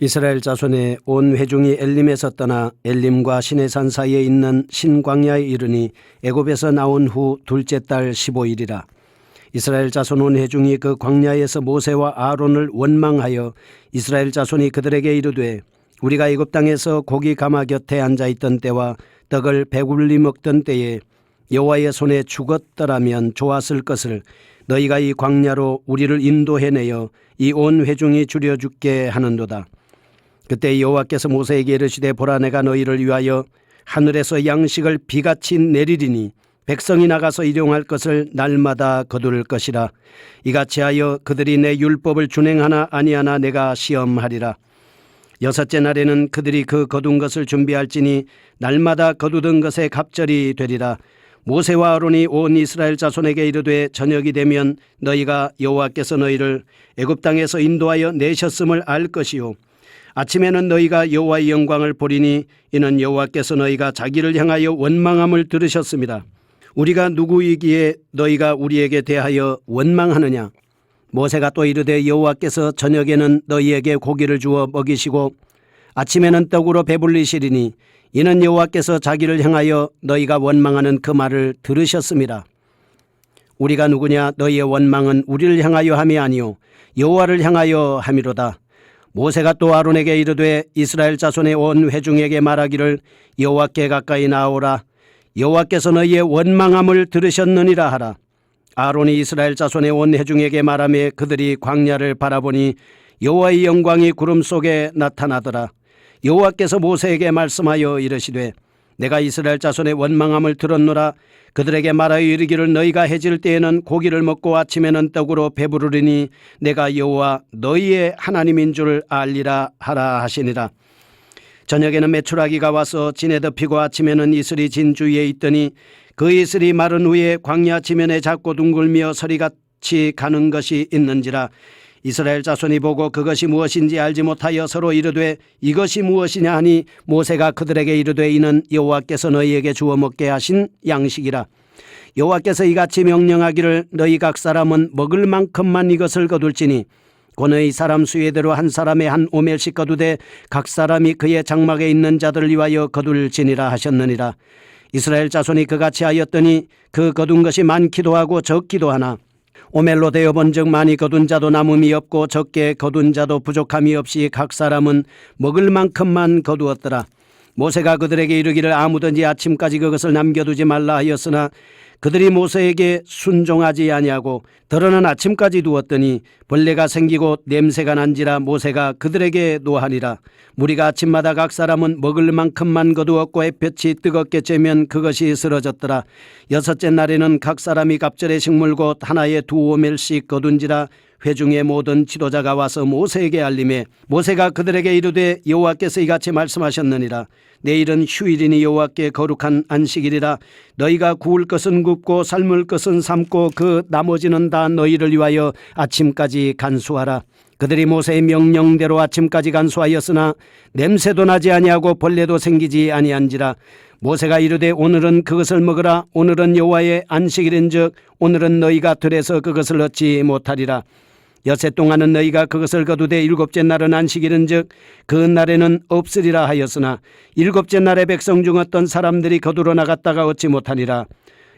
이스라엘 자손의 온 회중이 엘림에서 떠나 엘림과 시내산 사이에 있는 신광야에 이르니 애굽에서 나온 후 둘째 달 15일이라 이스라엘 자손 온 회중이 그 광야에서 모세와 아론을 원망하여 이스라엘 자손이 그들에게 이르되 우리가 애굽 땅에서 고기 가마 곁에 앉아 있던 때와 떡을 배불리 먹던 때에 여호와의 손에 죽었더라면 좋았을 것을 너희가 이 광야로 우리를 인도해내어 이 온 회중이 줄여 죽게 하는도다. 그때 여호와께서 모세에게 이르시되 보라 내가 너희를 위하여 하늘에서 양식을 비같이 내리리니 백성이 나가서 일용할 것을 날마다 거둘 것이라. 이같이 하여 그들이 내 율법을 준행하나 아니하나 내가 시험하리라. 여섯째 날에는 그들이 그 거둔 것을 준비할지니 날마다 거두던 것에 갑절이 되리라. 모세와 아론이 온 이스라엘 자손에게 이르되 저녁이 되면 너희가 여호와께서 너희를 애굽 땅에서 인도하여 내셨음을 알 것이요 아침에는 너희가 여호와의 영광을 보리니 이는 여호와께서 너희가 자기를 향하여 원망함을 들으셨습니다. 우리가 누구이기에 너희가 우리에게 대하여 원망하느냐? 모세가 또 이르되 여호와께서 저녁에는 너희에게 고기를 주어 먹이시고 아침에는 떡으로 배불리시리니 이는 여호와께서 자기를 향하여 너희가 원망하는 그 말을 들으셨습니다. 우리가 누구냐 너희의 원망은 우리를 향하여 함이 아니요 여호와를 향하여 함이로다. 모세가 또 아론에게 이르되 이스라엘 자손의 온 회중에게 말하기를 여호와께 가까이 나오라. 여호와께서 너희의 원망함을 들으셨느니라 하라. 아론이 이스라엘 자손의 온 회중에게 말하며 그들이 광야를 바라보니 여호와의 영광이 구름 속에 나타나더라. 여호와께서 모세에게 말씀하여 이르시되 내가 이스라엘 자손의 원망함을 들었노라. 그들에게 말하여 이르기를 너희가 해질 때에는 고기를 먹고 아침에는 떡으로 배부르리니 내가 여호와 너희의 하나님인 줄 알리라 하라 하시니라. 저녁에는 메추라기가 와서 진에 덮이고 아침에는 이슬이 진주위에 있더니 그 이슬이 마른 후에 광야 지면에 작고 둥글며 서리같이 가는 것이 있는지라 이스라엘 자손이 보고 그것이 무엇인지 알지 못하여 서로 이르되 이것이 무엇이냐 하니 모세가 그들에게 이르되 이는 여호와께서 너희에게 주어 먹게 하신 양식이라. 여호와께서 이같이 명령하기를 너희 각 사람은 먹을 만큼만 이것을 거둘지니 고너희 사람 수예대로 한 사람의 한 오멜씩 거두되 각 사람이 그의 장막에 있는 자들을 위하여 거둘지니라 하셨느니라. 이스라엘 자손이 그같이 하였더니 그 거둔 것이 많기도 하고 적기도 하나 오멜로 되어 본즉 많이 거둔 자도 남음이 없고 적게 거둔 자도 부족함이 없이 각 사람은 먹을 만큼만 거두었더라. 모세가 그들에게 이르기를 아무든지 아침까지 그것을 남겨두지 말라 하였으나 그들이 모세에게 순종하지 아니하고 더러는 아침까지 두었더니 벌레가 생기고 냄새가 난지라 모세가 그들에게 노하니라. 무리가 아침마다 각 사람은 먹을 만큼만 거두었고 햇볕이 뜨겁게 쬐면 그것이 쓰러졌더라. 여섯째 날에는 각 사람이 갑절의 식물 곧 하나에 두 오멜씩 거둔지라 회중의 모든 지도자가 와서 모세에게 알림해 모세가 그들에게 이르되 여호와께서 이같이 말씀하셨느니라 내일은 휴일이니 여호와께 거룩한 안식일이라 너희가 구울 것은 굽고 삶을 것은 삶고 그 나머지는 다 너희를 위하여 아침까지 간수하라. 그들이 모세의 명령대로 아침까지 간수하였으나 냄새도 나지 아니하고 벌레도 생기지 아니한지라. 모세가 이르되 오늘은 그것을 먹으라. 오늘은 여호와의 안식일인즉 오늘은 너희가 들에서 그것을 얻지 못하리라 여세 동안은 너희가 그것을 거두되 일곱째 날은 안식일은즉 그 날에는 없으리라 하였으나 일곱째 날에 백성 중 어떤 사람들이 거두러 나갔다가 얻지 못하니라.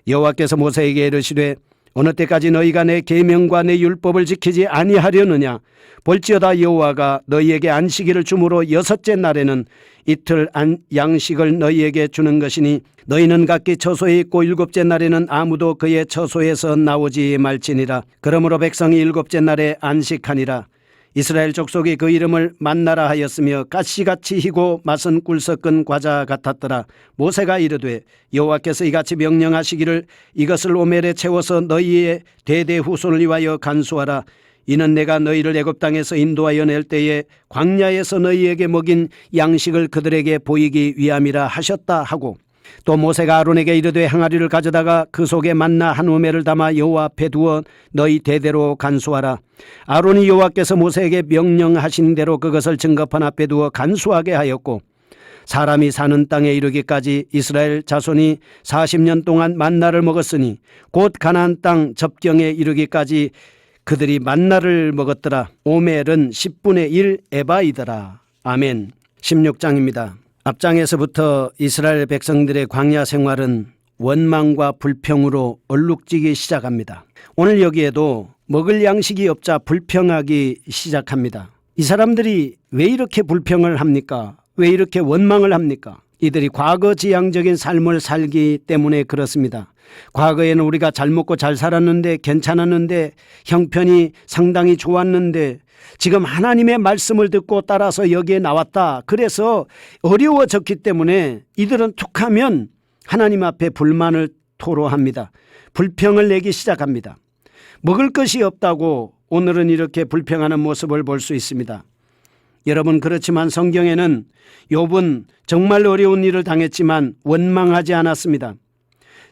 여호와께서 모세에게 이르시되 어느 때까지 너희가 내 계명과 내 율법을 지키지 아니하려느냐? 볼지어다 여호와가 너희에게 안식일을 주므로 여섯째 날에는 이틀 안 양식을 너희에게 주는 것이니 너희는 각기 처소에 있고 일곱째 날에는 아무도 그의 처소에서 나오지 말지니라. 그러므로 백성이 일곱째 날에 안식하니라 이스라엘 족속이 그 이름을 만나라 하였으며 가시같이 희고 맛은 꿀 섞은 과자 같았더라. 모세가 이르되 여호와께서 이같이 명령하시기를 이것을 오멜에 채워서 너희의 대대 후손을 위하여 간수하라. 이는 내가 너희를 애굽 땅에서 인도하여 낼 때에 광야에서 너희에게 먹인 양식을 그들에게 보이기 위함이라 하셨다 하고 또 모세가 아론에게 이르되 항아리를 가져다가 그 속에 만나 한 우매를 담아 여호와 앞에 두어 너희 대대로 간수하라 아론이 여호와께서 모세에게 명령하신 대로 그것을 증거판 앞에 두어 간수하게 하였고 사람이 사는 땅에 이르기까지 이스라엘 자손이 40년 동안 만나를 먹었으니 곧 가나안 땅 접경에 이르기까지 그들이 만나를 먹었더라 오멜은 10분의 1 에바이더라 아멘. 16장입니다. 앞장에서부터 이스라엘 백성들의 광야 생활은 원망과 불평으로 얼룩지기 시작합니다. 오늘 여기에도 먹을 양식이 없자 불평하기 시작합니다. 이 사람들이 왜 이렇게 불평을 합니까? 왜 이렇게 원망을 합니까? 이들이 과거 지향적인 삶을 살기 때문에 그렇습니다. 과거에는 우리가 잘 먹고 잘 살았는데 괜찮았는데 형편이 상당히 좋았는데 지금 하나님의 말씀을 듣고 따라서 여기에 나왔다. 그래서 어려워졌기 때문에 이들은 툭 하면 하나님 앞에 불만을 토로합니다. 불평을 내기 시작합니다. 먹을 것이 없다고 오늘은 이렇게 불평하는 모습을 볼 수 있습니다. 여러분 그렇지만 성경에는 욥은 정말 어려운 일을 당했지만 원망하지 않았습니다.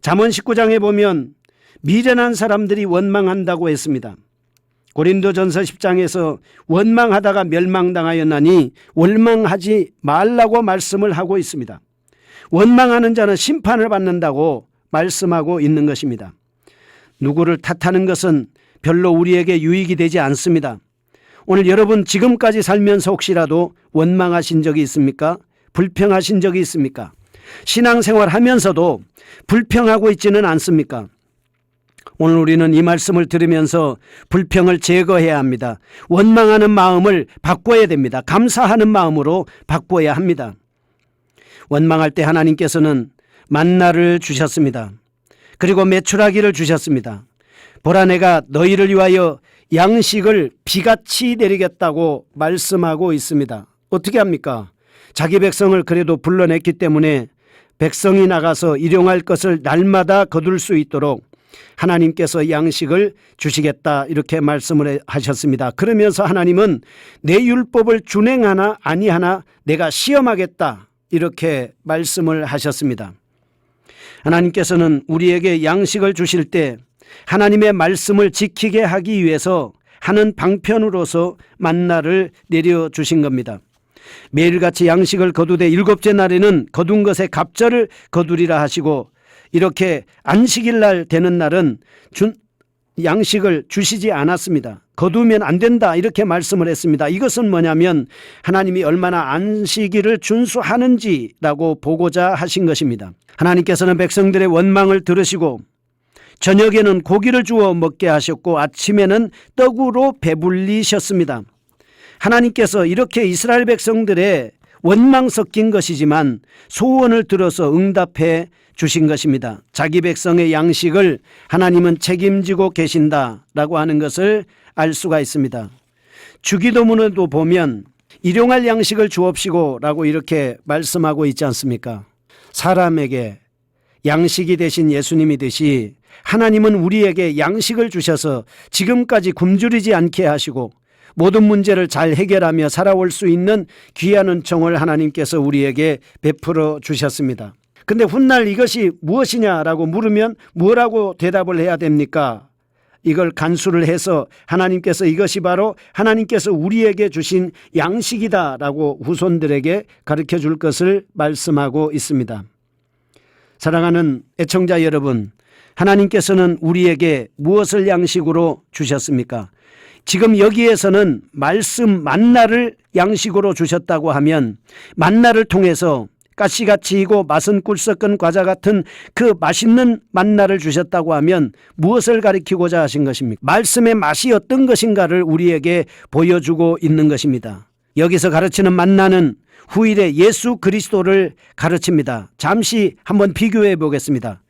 잠언 19장에 보면 미련한 사람들이 원망한다고 했습니다. 고린도전서 10장에서 원망하다가 멸망당하였나니 원망하지 말라고 말씀을 하고 있습니다. 원망하는 자는 심판을 받는다고 말씀하고 있는 것입니다. 누구를 탓하는 것은 별로 우리에게 유익이 되지 않습니다. 오늘 여러분 지금까지 살면서 혹시라도 원망하신 적이 있습니까? 불평하신 적이 있습니까? 신앙생활 하면서도 불평하고 있지는 않습니까? 오늘 우리는 이 말씀을 들으면서 불평을 제거해야 합니다. 원망하는 마음을 바꿔야 됩니다. 감사하는 마음으로 바꿔야 합니다. 원망할 때 하나님께서는 만나를 주셨습니다. 그리고 메추라기를 주셨습니다. 보라 내가 너희를 위하여 양식을 비같이 내리겠다고 말씀하고 있습니다. 어떻게 합니까? 자기 백성을 그래도 불러냈기 때문에 백성이 나가서 일용할 것을 날마다 거둘 수 있도록 하나님께서 양식을 주시겠다 이렇게 말씀을 하셨습니다. 그러면서 하나님은 내 율법을 준행하나 아니하나 내가 시험하겠다 이렇게 말씀을 하셨습니다. 하나님께서는 우리에게 양식을 주실 때 하나님의 말씀을 지키게 하기 위해서 하는 방편으로서 만나를 내려 주신 겁니다. 매일같이 양식을 거두되 일곱째 날에는 거둔 것의 갑절을 거두리라 하시고 이렇게 안식일 날 되는 날은 준 양식을 주시지 않았습니다. 거두면 안 된다 이렇게 말씀을 했습니다. 이것은 뭐냐면 하나님이 얼마나 안식일을 준수하는지라고 보고자 하신 것입니다. 하나님께서는 백성들의 원망을 들으시고 저녁에는 고기를 주어 먹게 하셨고 아침에는 떡으로 배불리셨습니다. 하나님께서 이렇게 이스라엘 백성들의 원망 섞인 것이지만 소원을 들어서 응답해 주신 것입니다. 자기 백성의 양식을 하나님은 책임지고 계신다라고 하는 것을 알 수가 있습니다. 주기도문에도 보면 일용할 양식을 주옵시고라고 이렇게 말씀하고 있지 않습니까? 사람에게 양식이 되신 예수님이듯이 하나님은 우리에게 양식을 주셔서 지금까지 굶주리지 않게 하시고 모든 문제를 잘 해결하며 살아올 수 있는 귀한 은총을 하나님께서 우리에게 베풀어 주셨습니다. 근데 훗날 이것이 무엇이냐라고 물으면 뭐라고 대답을 해야 됩니까? 이걸 간수를 해서 하나님께서 이것이 바로 하나님께서 우리에게 주신 양식이다라고 후손들에게 가르쳐 줄 것을 말씀하고 있습니다. 사랑하는 애청자 여러분, 하나님께서는 우리에게 무엇을 양식으로 주셨습니까? 지금 여기에서는 말씀 만나를 양식으로 주셨다고 하면 만나를 통해서 가시같이 이고 맛은 꿀 섞은 과자 같은 그 맛있는 만나를 주셨다고 하면 무엇을 가리키고자 하신 것입니까? 말씀의 맛이 어떤 것인가를 우리에게 보여주고 있는 것입니다. 여기서 가르치는 만나는 후일에 예수 그리스도를 가르칩니다. 잠시 한번 비교해 보겠습니다.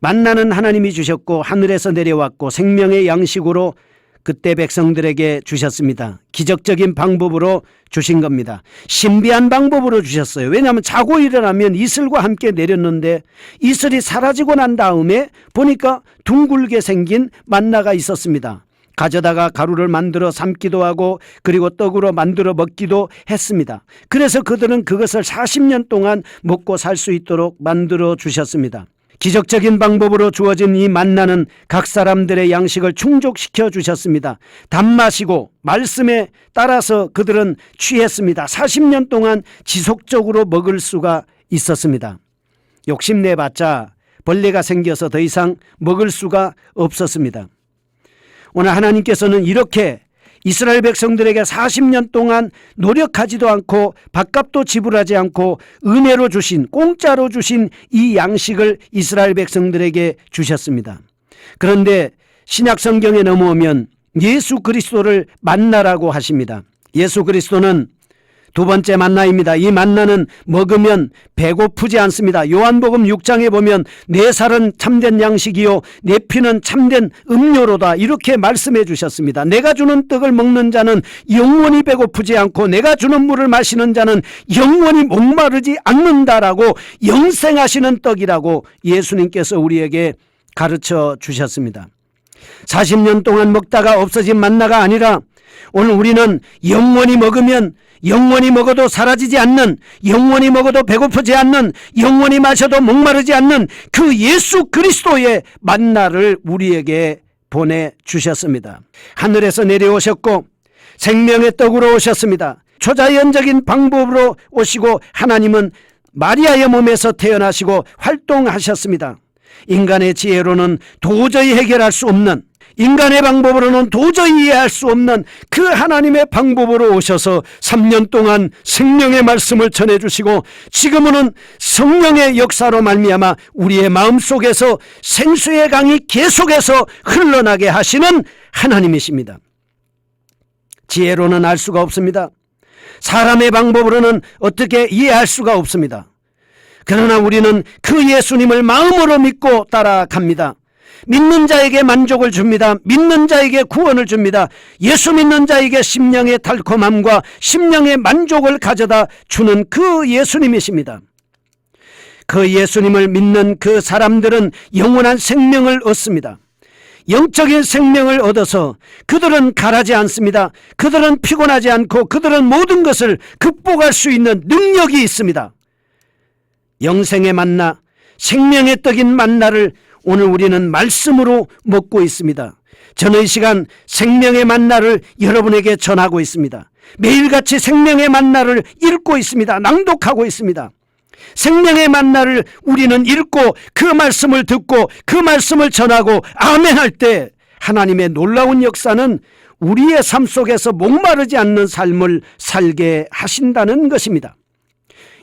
만나는 하나님이 주셨고 하늘에서 내려왔고 생명의 양식으로 그때 백성들에게 주셨습니다. 기적적인 방법으로 주신 겁니다. 신비한 방법으로 주셨어요. 왜냐하면 자고 일어나면 이슬과 함께 내렸는데 이슬이 사라지고 난 다음에 보니까 둥글게 생긴 만나가 있었습니다. 가져다가 가루를 만들어 삶기도 하고 그리고 떡으로 만들어 먹기도 했습니다. 그래서 그들은 그것을 40년 동안 먹고 살 수 있도록 만들어 주셨습니다. 기적적인 방법으로 주어진 이 만나는 각 사람들의 양식을 충족시켜 주셨습니다. 단맛이고 말씀에 따라서 그들은 취했습니다. 40년 동안 지속적으로 먹을 수가 있었습니다. 욕심내봤자 벌레가 생겨서 더 이상 먹을 수가 없었습니다. 오늘 하나님께서는 이렇게 이스라엘 백성들에게 40년 동안 노력하지도 않고 밥값도 지불하지 않고 은혜로 주신 공짜로 주신 이 양식을 이스라엘 백성들에게 주셨습니다. 그런데 신약 성경에 넘어오면 예수 그리스도를 만나라고 하십니다. 예수 그리스도는 두 번째 만나입니다. 이 만나는 먹으면 배고프지 않습니다. 요한복음 6장에 보면 내 살은 참된 양식이요 내 피는 참된 음료로다 이렇게 말씀해 주셨습니다. 내가 주는 떡을 먹는 자는 영원히 배고프지 않고 내가 주는 물을 마시는 자는 영원히 목마르지 않는다라고 영생하시는 떡이라고 예수님께서 우리에게 가르쳐 주셨습니다. 40년 동안 먹다가 없어진 만나가 아니라 오늘 우리는 영원히 먹으면 영원히 먹어도 사라지지 않는 영원히 먹어도 배고프지 않는 영원히 마셔도 목마르지 않는 그 예수 그리스도의 만나를 우리에게 보내 주셨습니다. 하늘에서 내려오셨고 생명의 떡으로 오셨습니다. 초자연적인 방법으로 오시고 하나님은 마리아의 몸에서 태어나시고 활동하셨습니다. 인간의 지혜로는 도저히 해결할 수 없는 인간의 방법으로는 도저히 이해할 수 없는 그 하나님의 방법으로 오셔서 3년 동안 생명의 말씀을 전해 주시고 지금은 성령의 역사로 말미암아 우리의 마음속에서 생수의 강이 계속해서 흘러나게 하시는 하나님이십니다. 지혜로는 알 수가 없습니다. 사람의 방법으로는 어떻게 이해할 수가 없습니다. 그러나 우리는 그 예수님을 마음으로 믿고 따라갑니다. 믿는 자에게 만족을 줍니다. 믿는 자에게 구원을 줍니다. 예수 믿는 자에게 심령의 달콤함과 심령의 만족을 가져다 주는 그 예수님이십니다. 그 예수님을 믿는 그 사람들은 영원한 생명을 얻습니다. 영적인 생명을 얻어서 그들은 가라지 않습니다. 그들은 피곤하지 않고 그들은 모든 것을 극복할 수 있는 능력이 있습니다. 영생의 만나, 생명의 떡인 만나를 오늘 우리는 말씀으로 먹고 있습니다. 저는 이 시간 생명의 만나를 여러분에게 전하고 있습니다. 매일같이 생명의 만나를 읽고 있습니다. 낭독하고 있습니다. 생명의 만나를 우리는 읽고 그 말씀을 듣고 그 말씀을 전하고 아멘 할 때 하나님의 놀라운 역사는 우리의 삶 속에서 목마르지 않는 삶을 살게 하신다는 것입니다.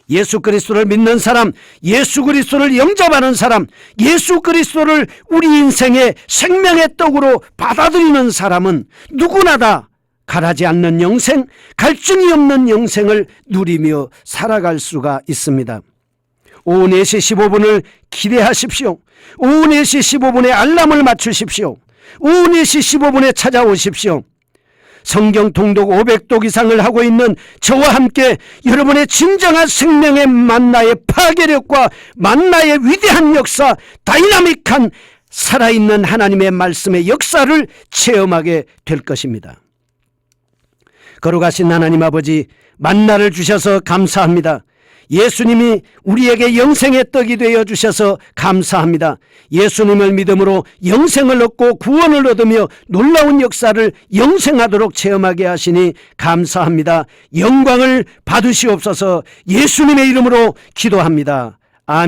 예수 그리스도를 믿는 사람, 예수 그리스도를 영접하는 사람, 예수 그리스도를 우리 인생의 생명의 떡으로 받아들이는 사람은 누구나 다 가라지 않는 영생, 갈증이 없는 영생을 누리며 살아갈 수가 있습니다. 오후 4시 15분을 기대하십시오. 오후 4시 15분에 알람을 맞추십시오. 오후 4시 15분에 찾아오십시오. 성경 통독 500독 이상을 하고 있는 저와 함께 여러분의 진정한 생명의 만나의 파괴력과 만나의 위대한 역사, 다이나믹한 살아있는 하나님의 말씀의 역사를 체험하게 될 것입니다. 걸어가신 하나님 아버지 만나를 주셔서 감사합니다. 예수님이 우리에게 영생의 떡이 되어 주셔서 감사합니다. 예수님을 믿음으로 영생을 얻고 구원을 얻으며 놀라운 역사를 영생하도록 체험하게 하시니 감사합니다. 영광을 받으시옵소서 예수님의 이름으로 기도합니다. 아멘.